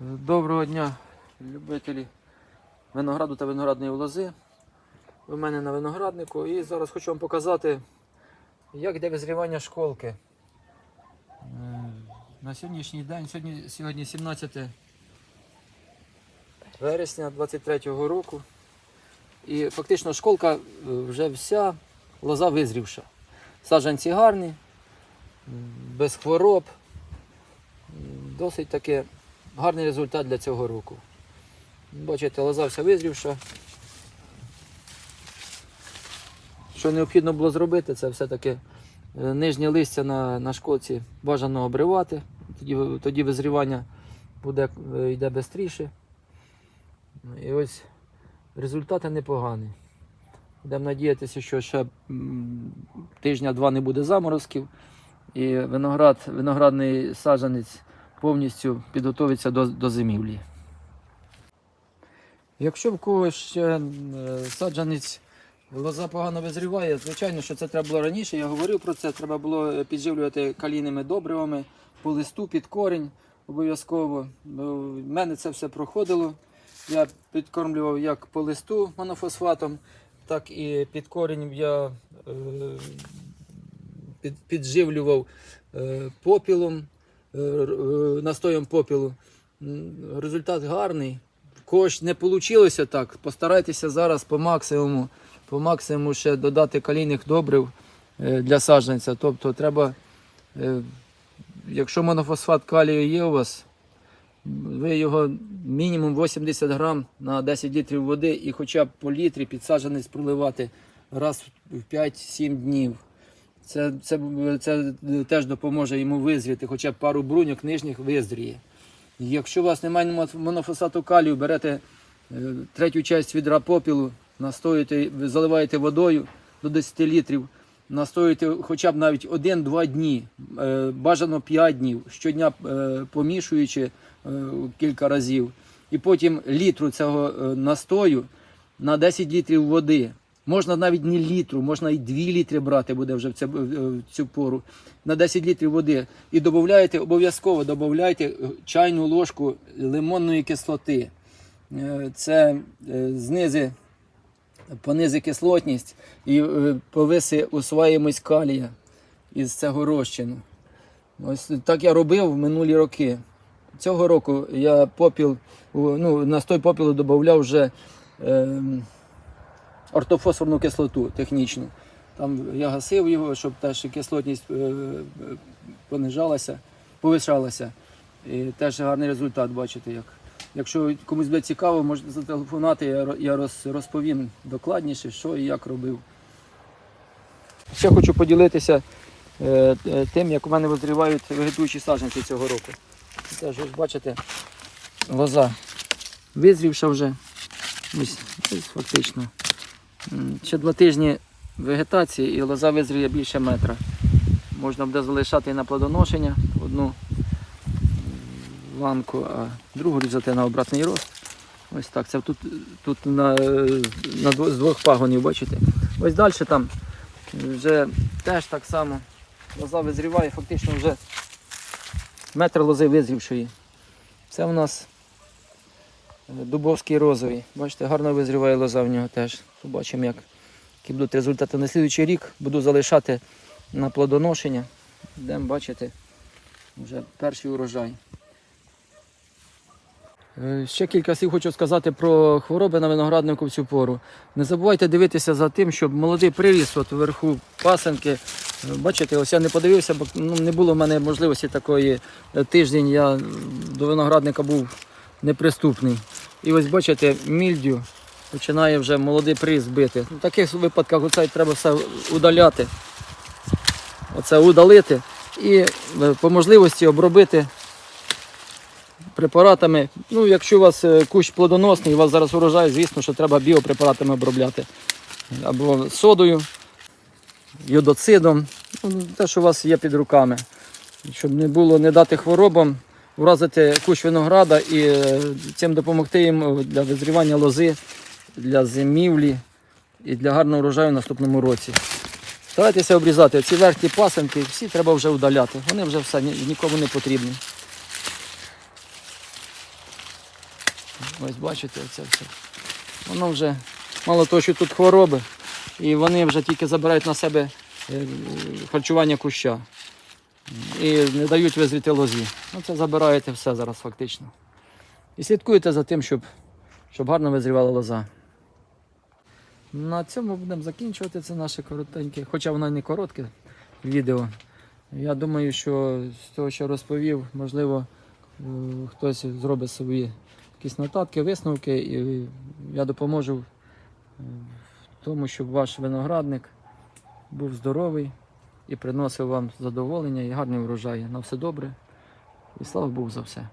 Доброго дня, любителі винограду та виноградної лози. В мене на винограднику і зараз хочу вам показати, як йде визрівання школки. Е, На сьогоднішній день, сьогодні, сьогодні 17 вересня 23-го року. І фактично школка е, вже вся лоза визрівша. Саджанці гарні, без хвороб. Досить таке гарний результат для цього року. Бачите, лоза вся визрівша. Що необхідно було зробити, це все-таки е, нижнє листя на, на школці бажано обривати, тоді, тоді визрівання буде, е, йде швидше. І ось результати непогані. Будемо надіятися, що ще тижня-два не буде заморозків, і виноград, виноградний саджанець повністю підготовиться до, до зимівлі. Якщо в когось е, саджанець лоза погано визріває, звичайно, що це треба було раніше. Я говорив про це. Треба було е, підживлювати калійними добривами по листу під корінь обов'язково. В мене це все проходило. Я підкормлював як по листу монофосфатом, так і під корінь я е, під, підживлював попілом, настоєм попілу. Результат гарний. Когось не вийшло так. Постарайтеся зараз по максимуму, по максимуму ще додати калійних добрив е, для саджанця. Тобто треба, е, якщо монофосфат калію є у вас, ви його мінімум 80 грам на 10 літрів води і хоча б по літрі підсаджанець проливати раз в 5-7 днів. Це, це, це теж допоможе йому визріти, хоча б пару бруньок нижніх визріє. Якщо у вас немає моно- монофосфату калію, берете е, третю часть відра попілу, настоюєте, заливаєте водою до 10 літрів, настоюєте хоча б навіть 1-2 дні, е, бажано 5 днів, щодня е, помішуючи кілька разів. І потім літру цього настою на 10 літрів води. Можна навіть не літру, можна і 2 літри брати буде вже в цю, пору. На 10 літрів води. І додаєте, обов'язково додаєте е, чайну ложку лимонної кислоти. Е, Це е, знизи, понизи кислотність і повиси усвоїмость калія із цього розчину. Ось так я робив в минулі роки. Цього року я попіл, ну, настой попілу додавав вже е, ортофосфорну кислоту технічну. Там я гасив його, щоб теж кислотність е, понижалася, повишалася. І теж гарний результат бачите як. Якщо комусь буде цікаво, можете зателефонувати, я, ро- я роз, розповім докладніше, що і як робив. Ще хочу поділитися е, е, тим, як у мене визрівають вегетуючі саджанці цього року. Теж бачите, лоза визрівша вже. Ось, ось фактично. Ще два тижні вегетації і лоза визріє більше метра. Можна буде залишати і на плодоношення одну ланку, а другу різати на обратний рост. Ось так. Це тут, тут на, на з двох пагонів, бачите? Ось далі там вже теж так само лоза визріває, фактично вже метр лози визрівшої. Це у нас дубовський розовий. Бачите, гарно визріває лоза в нього теж. Побачимо, як, які будуть результати. На слідуючий рік буду залишати на плодоношення. Будемо бачити вже перший урожай. Е, Ще кілька слів хочу сказати про хвороби на винограднику в цю пору. Не забувайте дивитися за тим, щоб молодий приріс от вверху пасенки. Е, Бачите, ось я не подивився, бо ну, не було в мене можливості такої Е, тиждень. Я до виноградника був неприступний. І ось бачите, мільдю починає вже молодий приріс бити. В таких випадках оце треба все удаляти. Оце удалити і е, по можливості обробити препаратами. Ну, якщо у вас е, кущ плодоносний, у вас зараз урожай, звісно, що треба біопрепаратами обробляти. Або содою, йодоцидом, ну, те, що у вас є під руками. Щоб не було не дати хворобам, вразити кущ винограда і е, цим допомогти їм для визрівання лози, для зимівлі і для гарного урожаю в наступному році. Старайтеся обрізати ці верхні пасенки, всі треба вже удаляти. Вони вже все нікому не потрібні. Ось бачите, це все. Воно вже мало того, що тут хвороби, і вони вже тільки забирають на себе е, харчування куща. І не дають визріти лозі. Ну, це забираєте все зараз фактично. І слідкуйте за тим, щоб, щоб гарно визрівала лоза. На цьому будемо закінчувати це наше коротеньке, хоча воно не коротке відео. Я думаю, що з того, що розповів, можливо, е, хтось зробить собі якісь нотатки, висновки, і я допоможу е, в тому, щоб ваш виноградник був здоровий і приносив вам задоволення і гарні врожаї. На все добре. І слава Богу за все.